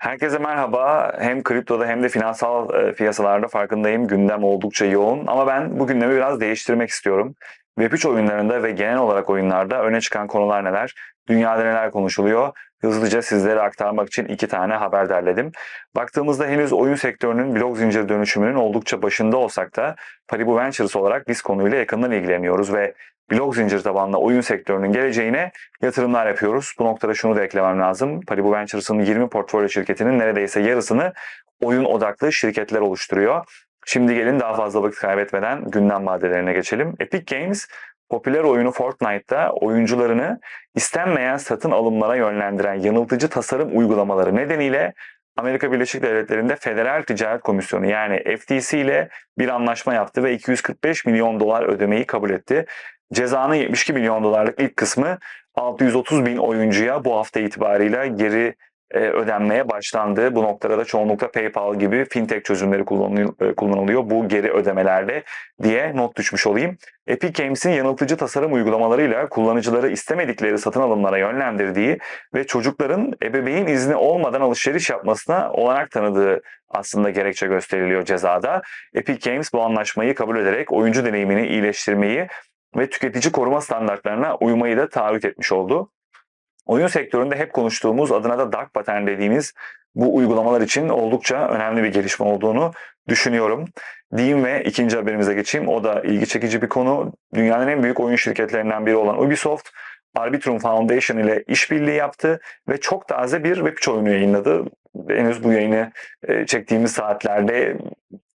Herkese merhaba. Hem kriptoda hem de finansal e, piyasalarda farkındayım. Gündem oldukça yoğun ama ben bu gündemi biraz değiştirmek istiyorum. Web3 oyunlarında ve genel olarak oyunlarda öne çıkan konular neler? Dünyada neler konuşuluyor? Hızlıca sizlere aktarmak için iki tane haber derledim. Baktığımızda henüz oyun sektörünün blok zincir dönüşümünün oldukça başında olsak da Paribu Ventures olarak biz konuyla yakından ilgileniyoruz ve blok zincir tabanlı oyun sektörünün geleceğine yatırımlar yapıyoruz. Bu noktada şunu da eklemem lazım. Paribu Ventures'ın 20 portfolyo şirketinin neredeyse yarısını oyun odaklı şirketler oluşturuyor. Şimdi gelin daha fazla vakit kaybetmeden gündem maddelerine geçelim. Epic Games popüler oyunu Fortnite'da oyuncularını istenmeyen satın alımlara yönlendiren yanıltıcı tasarım uygulamaları nedeniyle Amerika Birleşik Devletleri'nde Federal Ticaret Komisyonu yani FTC ile bir anlaşma yaptı ve 245 milyon dolar ödemeyi kabul etti. Cezanın 72 milyon dolarlık ilk kısmı 630 bin oyuncuya bu hafta itibariyle geri e, ödenmeye başlandı. Bu noktada da çoğunlukla PayPal gibi fintech çözümleri kullanılıyor, e, bu geri ödemelerde diye not düşmüş olayım. Epic Games'in yanıltıcı tasarım uygulamalarıyla kullanıcıları istemedikleri satın alımlara yönlendirdiği ve çocukların ebeveyn izni olmadan alışveriş yapmasına olanak tanıdığı aslında gerekçe gösteriliyor cezada. Epic Games bu anlaşmayı kabul ederek oyuncu deneyimini iyileştirmeyi ve tüketici koruma standartlarına uymayı da taahhüt etmiş oldu. Oyun sektöründe hep konuştuğumuz adına da dark pattern dediğimiz bu uygulamalar için oldukça önemli bir gelişme olduğunu düşünüyorum. Diyeyim ve ikinci haberimize geçeyim. O da ilgi çekici bir konu. Dünyanın en büyük oyun şirketlerinden biri olan Ubisoft, Arbitrum Foundation ile işbirliği yaptı ve çok taze bir Web3 oyunu yayınladı. Henüz bu yayını e, çektiğimiz saatlerde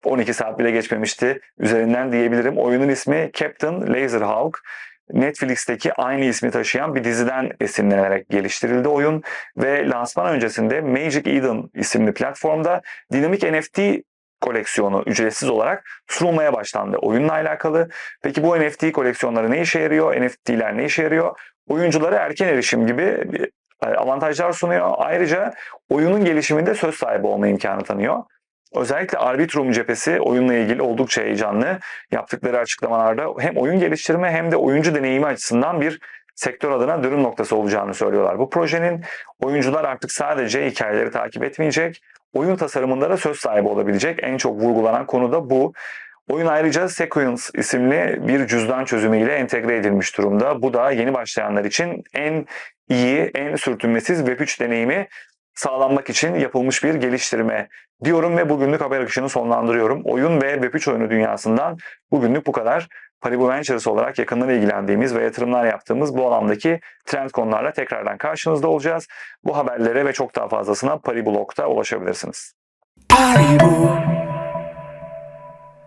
12 saat bile geçmemişti üzerinden diyebilirim. Oyunun ismi Captain Laserhawk. Netflix'teki aynı ismi taşıyan bir diziden esinlenerek geliştirildi oyun ve lansman öncesinde Magic Eden isimli platformda dinamik NFT koleksiyonu ücretsiz olarak sunulmaya başlandı oyunla alakalı. Peki bu NFT koleksiyonları ne işe yarıyor? NFT'ler ne işe yarıyor? Oyunculara erken erişim gibi avantajlar sunuyor. Ayrıca oyunun gelişiminde söz sahibi olma imkanı tanıyor. Özellikle Arbitrum cephesi oyunla ilgili oldukça heyecanlı. Yaptıkları açıklamalarda hem oyun geliştirme hem de oyuncu deneyimi açısından bir sektör adına dönüm noktası olacağını söylüyorlar. Bu projenin oyuncular artık sadece hikayeleri takip etmeyecek, oyun tasarımında da söz sahibi olabilecek. En çok vurgulanan konu da bu. Oyun ayrıca Sequence isimli bir cüzdan çözümüyle entegre edilmiş durumda. Bu da yeni başlayanlar için en iyi, en sürtünmesiz Web3 deneyimi sağlanmak için yapılmış bir geliştirme diyorum ve bugünlük haber akışını sonlandırıyorum. Oyun ve Web3 oyunu dünyasından bugünlük bu kadar. Paribu Ventures olarak yakından ilgilendiğimiz ve yatırımlar yaptığımız bu alandaki trend konularla tekrardan karşınızda olacağız. Bu haberlere ve çok daha fazlasına Paribu ulaşabilirsiniz. Paribu,